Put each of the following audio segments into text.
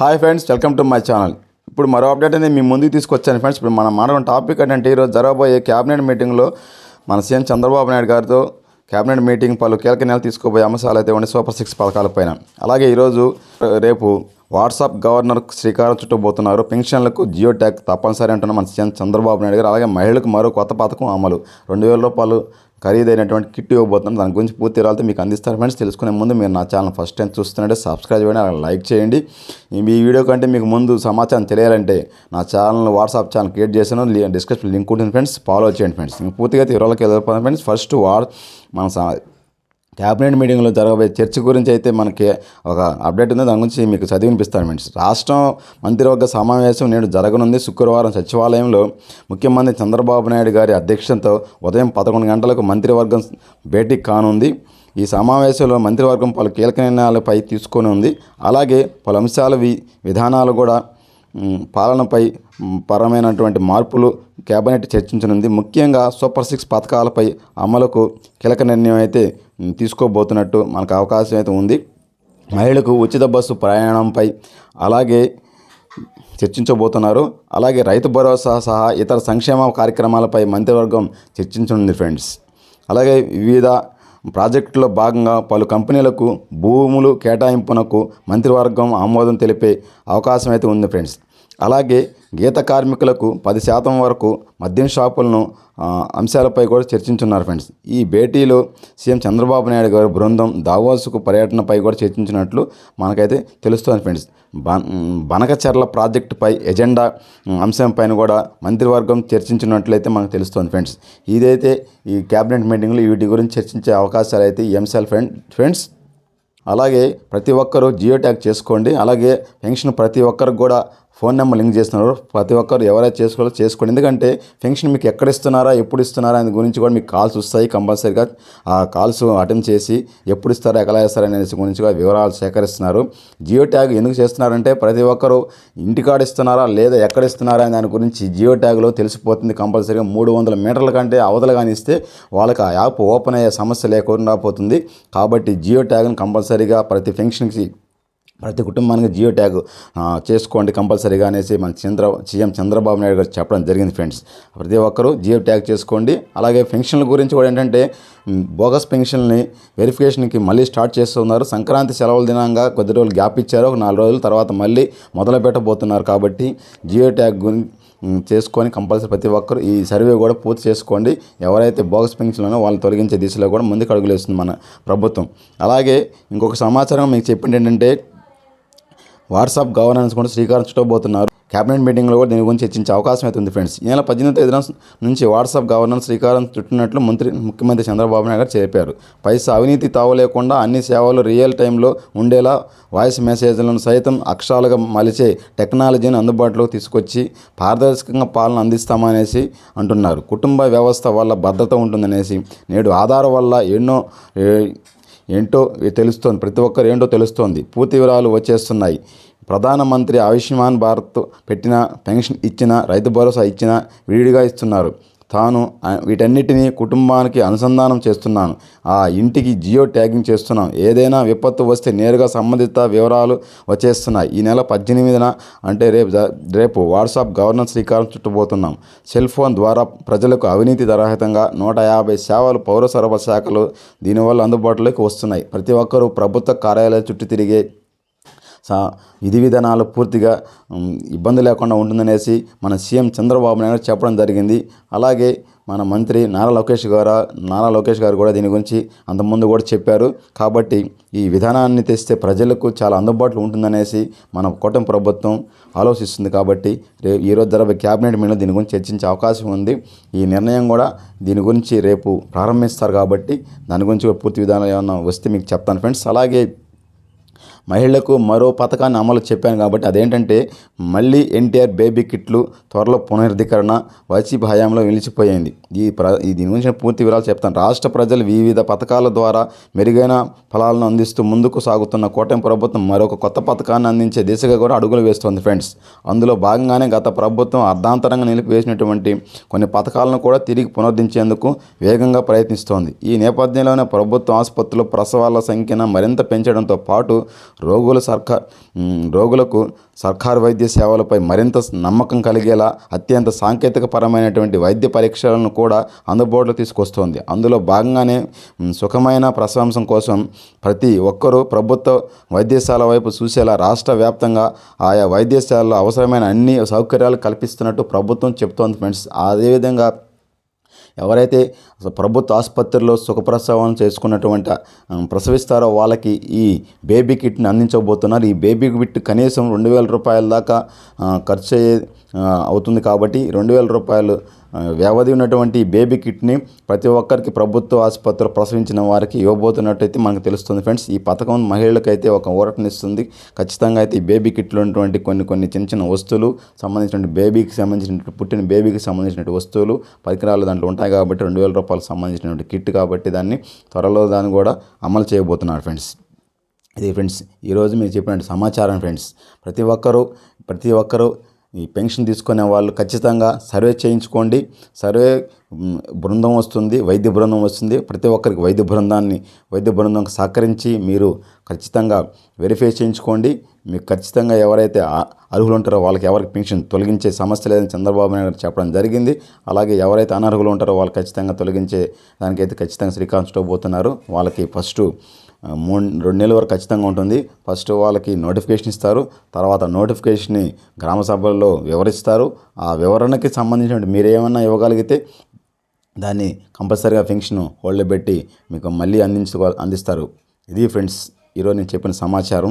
Hi friends welcome to my channel. ఇప్పుడు మరో update అనేది మీ ముందుకు తీసుకొచ్చాను ఫ్రెండ్స్. ఇప్పుడు మనం మాట్లాడిన టాపిక్ ఏంటంటే ఈరోజు జరగబోయే క్యాబినెట్ మీటింగ్లో మన సీఎం చంద్రబాబు నాయుడు గారితో క్యాబినెట్ మీటింగ్ పలు కీలక నెలలు తీసుకోబోయే అంశాలు అయితే ఉన్నాయి సూపర్ సిక్స్ పథకాలపైన అలాగే ఈరోజు రేపు వాట్సాప్ గవర్నర్ శ్రీకారం చుట్టబోతున్నారు పెన్షన్లకు జియో ట్యాగ్ తప్పనిసరి అంటున్న మన సీఎం చంద్రబాబు నాయుడు గారు. అలాగే మహిళలకు మరో కొత్త పథకం అమలు. రెండు వేల రూపాయలు ఖరీదైనటువంటి కిట్ ఇవ్వబోతున్నాం దాని గురించి పూర్తి వివరాలతో మీకు అందిస్తారు ఫ్రెండ్స్. తెలుసుకునే ముందు మీరు నా ఛానల్ ఫస్ట్ టైం చూస్తున్నట్టే సబ్స్క్రైబ్ చేయండి అలా లైక్ చేయండి. ఈ వీడియో కంటే మీకు ముందు సమాచారం తెలియాలంటే నా ఛానల్ వాట్సాప్ ఛానల్ క్రియేట్ చేశాను. డిస్క్రిప్షన్ లింక్ ఉంటుంది ఫ్రెండ్స్. ఫాలో చేయండి ఫ్రెండ్స్. పూర్తిగా వివరాలకి వెళ్ళిపోతాం ఫ్రెండ్స్. ఫస్ట్ వార్ మన సా- క్యాబినెట్ మీటింగ్లో జరగబోయే చర్చ గురించి అయితే మనకి ఒక అప్డేట్ ఉంది. దాని గురించి మీకు చదివి వినిపిస్తాను ఫ్రెండ్స్. రాష్ట్రం మంత్రివర్గ సమావేశం నేడు జరగనుంది. శుక్రవారం సచివాలయంలో ముఖ్యమంత్రి చంద్రబాబు నాయుడు గారి అధ్యక్షతతో ఉదయం పదకొండు గంటలకు మంత్రివర్గం భేటీ కానుంది. ఈ సమావేశంలో మంత్రివర్గం పలు కీలక నిర్ణయాలపై తీసుకొని ఉంది అలాగే పలు అంశాల వి విధానాలు కూడా పాలనపై పరమైనటువంటి మార్పులు కేబినెట్ చర్చించనుంది. ముఖ్యంగా సూపర్ సిక్స్ పథకాలపై అమలుకు కీలక నిర్ణయం అయితే తీసుకోబోతున్నట్టు మనకు అవకాశం అయితే ఉంది. మహిళలకు ఉచిత బస్సు ప్రయాణంపై అలాగే చర్చించబోతున్నారు. అలాగే రైతు భరోసా సహా ఇతర సంక్షేమ కార్యక్రమాలపై మంత్రివర్గం చర్చించనుంది ఫ్రెండ్స్. అలాగే వివిధ ప్రాజెక్టులో భాగంగా పలు కంపెనీలకు భూములు కేటాయింపునకు మంత్రివర్గం ఆమోదం తెలిపే అవకాశం అయితే ఉంది ఫ్రెండ్స్. అలాగే గీత కార్మికులకు పది శాతం వరకు మద్యం షాపులను అంశాలపై కూడా చర్చించున్నారు ఫ్రెండ్స్. ఈ భేటీలో సీఎం చంద్రబాబు నాయుడు గారి బృందం దావోసుకు పర్యటనపై కూడా చర్చించినట్లు మనకైతే తెలుస్తుంది ఫ్రెండ్స్. బన బనకచర్ల ప్రాజెక్టుపై ఎజెండా అంశంపైన కూడా మంత్రివర్గం చర్చించినట్లయితే మనకు తెలుస్తుంది ఫ్రెండ్స్. ఇదైతే ఈ క్యాబినెట్ మీటింగ్లో వీటి గురించి చర్చించే అవకాశాలు అయితే ఈ అంశాలు ఫ్రెండ్ ఫ్రెండ్స్. అలాగే ప్రతి ఒక్కరూ జియో ట్యాగ్ చేసుకోండి. అలాగే పెన్షన్ ప్రతి ఒక్కరికి కూడా ఫోన్ నెంబర్ లింక్ చేస్తున్నారు. ప్రతి ఒక్కరు ఎవరైతే చేసుకోవాలో చేసుకోండి. ఎందుకంటే పెన్షన్ మీకు ఎక్కడ ఇస్తున్నారా ఎప్పుడు ఇస్తున్నారా అనే గురించి కూడా మీకు కాల్స్ వస్తాయి కంపల్సరీగా. ఆ కాల్స్ అటెండ్ చేసి ఎప్పుడు ఇస్తారా ఎక్కడ ఇస్తారా అనేసి గురించి కూడా వివరాలు సేకరిస్తున్నారు. జియో ట్యాగ్ ఎందుకు చేస్తున్నారంటే ప్రతి ఒక్కరు ఇంటికాడ ఇస్తున్నారా లేదా ఎక్కడ ఇస్తున్నారా అనే దాని గురించి జియో ట్యాగ్లో తెలిసిపోతుంది కంపల్సరీగా. మూడు వందల మీటర్ల కంటే అవతల కానీ ఇస్తే వాళ్ళకి ఆ యాప్ ఓపెన్ అయ్యే సమస్య లేకుండా పోతుంది. కాబట్టి జియో ట్యాగ్ని కంపల్సరీగా ప్రతి ఫంక్షన్కి ప్రతి కుటుంబానికి జియో ట్యాగ్ చేసుకోండి కంపల్సరీగా అనేసి మన చంద్ర సీఎం చంద్రబాబు నాయుడు గారు చెప్పడం జరిగింది ఫ్రెండ్స్. ప్రతి ఒక్కరూ జియో ట్యాగ్ చేసుకోండి. అలాగే పెన్షన్ల గురించి కూడా ఏంటంటే బోగస్ పెన్షన్ని వెరిఫికేషన్కి మళ్ళీ స్టార్ట్ చేస్తున్నారు. సంక్రాంతి సెలవుల దినంగా కొద్ది రోజులు గ్యాప్ ఇచ్చారు. ఒక నాలుగు రోజుల తర్వాత మళ్ళీ మొదలు పెట్టబోతున్నారు కాబట్టి జియో ట్యాగ్ గురించి చేసుకొని కంపల్సరీ ప్రతి ఒక్కరు ఈ సర్వే కూడా పూర్తి చేసుకోండి. ఎవరైతే బోగస్ పెన్షన్లను వాళ్ళని తొలగించే దిశలో కూడా ముందుకు అడుగులు వేస్తుంది మన ప్రభుత్వం. అలాగే ఇంకొక సమాచారం మీకు చెప్పింది ఏంటంటే వాట్సాప్ గవర్నెన్స్ కూడా శ్రీకారం చుట్టబోతున్నారు కేబినెట్ మీటింగ్లో కూడా దీని గురించి చర్చించే అవకాశం అయితే ఉంది ఫ్రెండ్స్. ఈ నెల పద్దెనిమిది తేదీన నుంచి వాట్సాప్ గవర్నెన్స్ శ్రీకారం చుట్టినట్లు మంత్రి ముఖ్యమంత్రి చంద్రబాబు నాయుడు చెప్పారు. పైసా అవినీతి తావు లేకుండా అన్ని సేవలు రియల్ టైంలో ఉండేలా వాయిస్ మెసేజ్లను సైతం అక్షరాలుగా మలిచే టెక్నాలజీని అందుబాటులోకి తీసుకొచ్చి పారదర్శకంగా పాలన అందిస్తామనేసి అంటున్నారు. కుటుంబ వ్యవస్థ వల్ల భద్రత ఉంటుందనేసి నేడు ఆధార్ వల్ల ఎన్నో ఏంటో తెలుస్తోంది ప్రతి ఒక్కరు ఏంటో తెలుస్తోంది. పూర్తి వివరాలు వచ్చేస్తున్నాయి. ప్రధానమంత్రి ఆయుష్మాన్ భారత్ పెట్టిన పెన్షన్ ఇచ్చిన రైతు భరోసా ఇచ్చిన విడిగా ఇస్తున్నారు. తాను వీటన్నిటినీ కుటుంబానికి అనుసంధానం చేస్తున్నాను. ఆ ఇంటికి జియో ట్యాగింగ్ చేస్తున్నాం. ఏదైనా విపత్తు వస్తే నేరుగా సంబంధిత వివరాలు వచ్చేస్తున్నాయి. ఈ నెల పద్దెనిమిదిన అంటే రేపు రేపు వాట్సాప్ గవర్నెన్స్ శ్రీకారం చుట్టబోతున్నాం. సెల్ ఫోన్ ద్వారా ప్రజలకు అవినీతి దరహితంగా నూట యాభై సేవలు పౌర సరఫరా శాఖలు దీనివల్ల అందుబాటులోకి వస్తున్నాయి. ప్రతి ఒక్కరూ ప్రభుత్వ కార్యాలయాల చుట్టూ తిరిగే విధి విధానాలు పూర్తిగా ఇబ్బంది లేకుండా ఉంటుందనేసి మన సీఎం చంద్రబాబు నాయుడు చెప్పడం జరిగింది. అలాగే మన మంత్రి నారా లోకేష్ గారు నారా లోకేష్ గారు కూడా దీని గురించి అంతకుముందు కూడా చెప్పారు. కాబట్టి ఈ విధానాన్ని తెస్తే ప్రజలకు చాలా అందుబాటులో ఉంటుందనేసి మన కూటమి ప్రభుత్వం ఆలోచిస్తుంది కాబట్టి రే ఈరోజు జరగబోయే క్యాబినెట్ మీద దీని గురించి చర్చించే అవకాశం ఉంది. ఈ నిర్ణయం కూడా దీని గురించి రేపు ప్రారంభిస్తారు కాబట్టి దాని గురించి పూర్తి విధానం ఏమన్నా వస్తే మీకు చెప్తాను ఫ్రెండ్స్. అలాగే మహిళలకు మరో పథకాన్ని అమలు చెప్పాను కాబట్టి అదేంటంటే మళ్ళీ ఎన్టీఆర్ బేబీ కిట్లు త్వరలో పునరుద్ధీకరణ వైసీపీ హయాంలో నిలిచిపోయింది. ఈ ప్ర ఈ దీని గురించి పూర్తి వివరాలు చెప్తాను. రాష్ట్ర ప్రజలు వివిధ పథకాల ద్వారా మెరుగైన ఫలాలను అందిస్తూ ముందుకు సాగుతున్న కూటమి ప్రభుత్వం మరొక కొత్త పథకాన్ని అందించే దిశగా కూడా అడుగులు వేస్తోంది ఫ్రెండ్స్. అందులో భాగంగానే గత ప్రభుత్వం అర్ధాంతరంగా నిలిపివేసినటువంటి కొన్ని పథకాలను కూడా తిరిగి పునరుద్ధరించేందుకు వేగంగా ప్రయత్నిస్తోంది. ఈ నేపథ్యంలోనే ప్రభుత్వ ఆసుపత్రులు ప్రసవాల సంఖ్యను మరింత పెంచడంతో పాటు రోగుల సర్కార్ రోగులకు సర్కారు వైద్య సేవలపై మరింత నమ్మకం కలిగేలా అత్యంత సాంకేతిక పరమైనటువంటి వైద్య పరీక్షలను కూడా కూడా అందుబాటులో తీసుకొస్తోంది. అందులో భాగంగానే సుఖమైన ప్రశంసం కోసం ప్రతి ఒక్కరూ ప్రభుత్వ వైద్యశాల వైపు చూసేలా రాష్ట్ర వ్యాప్తంగా ఆయా వైద్యశాలలో అవసరమైన అన్ని సౌకర్యాలు కల్పిస్తున్నట్టు ప్రభుత్వం చెప్తోంది ఫ్రెండ్స్. అదేవిధంగా ఎవరైతే ప్రభుత్వ ఆసుపత్రిలో సుఖప్రసవం చేసుకున్నటువంటి ప్రసవిస్తారో వాళ్ళకి ఈ బేబీ కిట్ని అందించబోతున్నారు. ఈ బేబీ కిట్ కనీసం రెండు వేల రూపాయల దాకా ఖర్చు అయ్యే అవుతుంది కాబట్టి రెండు వేల రూపాయలు వ్యవధి ఉన్నటువంటి బేబీ కిట్ని ప్రతి ఒక్కరికి ప్రభుత్వ ఆసుపత్రిలో ప్రసవించిన వారికి ఇవ్వబోతున్నట్టయితే మనకు తెలుస్తుంది ఫ్రెండ్స్. ఈ పథకం మహిళలకైతే ఒక ఊరటనిస్తుంది. ఖచ్చితంగా అయితే ఈ బేబీ కిట్లో ఉన్నటువంటి కొన్ని కొన్ని చిన్న చిన్న వస్తువులు సంబంధించిన బేబీకి సంబంధించిన పుట్టిన బేబీకి సంబంధించినటువంటి వస్తువులు పరికరాలు దాంట్లో ఉంటాయి కాబట్టి రెండు వేల రూపాయలకు సంబంధించినటువంటి కిట్ కాబట్టి దాన్ని త్వరలో దాన్ని కూడా అమలు చేయబోతున్నారు ఫ్రెండ్స్. ఇది ఫ్రెండ్స్ ఈరోజు మీరు చెప్పినటువంటి సమాచారం ఫ్రెండ్స్. ప్రతి ఒక్కరూ ప్రతి ఒక్కరూ ఈ పెన్షన్ తీసుకునే వాళ్ళు ఖచ్చితంగా సర్వే చేయించుకోండి. సర్వే బృందం వస్తుంది వైద్య బృందం వస్తుంది. ప్రతి ఒక్కరికి వైద్య బృందాన్ని వైద్య బృందం సహకరించి మీరు ఖచ్చితంగా వెరిఫై చేయించుకోండి. మీకు ఖచ్చితంగా ఎవరైతే అర్హులు ఉంటారో వాళ్ళకి ఎవరికి పెన్షన్ తొలగించే సమస్య లేదని చంద్రబాబు నాయుడు గారు చెప్పడం జరిగింది. అలాగే ఎవరైతే అనర్హులు ఉంటారో వాళ్ళు ఖచ్చితంగా తొలగించే దానికైతే ఖచ్చితంగా శ్రీకాంత్ చుట్టబోతున్నారు వాళ్ళకి ఫస్ట్ మూడు రెండు నెలల వరకు ఖచ్చితంగా ఉంటుంది. ఫస్ట్ వాళ్ళకి నోటిఫికేషన్ ఇస్తారు. తర్వాత నోటిఫికేషన్ని గ్రామ సభల్లో వివరిస్తారు. ఆ వివరణకి సంబంధించిన మీరేమన్నా ఇవ్వగలిగితే దాన్ని కంపల్సరీగా ఫంక్షన్ హోల్డ్ పెట్టి మీకు మళ్ళీ అందించుకో అందిస్తారు. ఇది ఫ్రెండ్స్ ఈరోజు నేను చెప్పిన సమాచారం.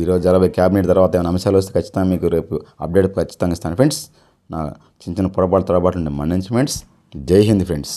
ఈరోజు జరగబోయే క్యాబినెట్ తర్వాత ఏమైనా అంశాలు వస్తే ఖచ్చితంగా మీకు రేపు అప్డేట్ ఖచ్చితంగా ఇస్తాను. ఫ్రెండ్స్ నా చిన్న చిన్న పొరపాటు తొరపాటు ఉండే మన్నించి ఫ్రెండ్స్ జై హింద్ ఫ్రెండ్స్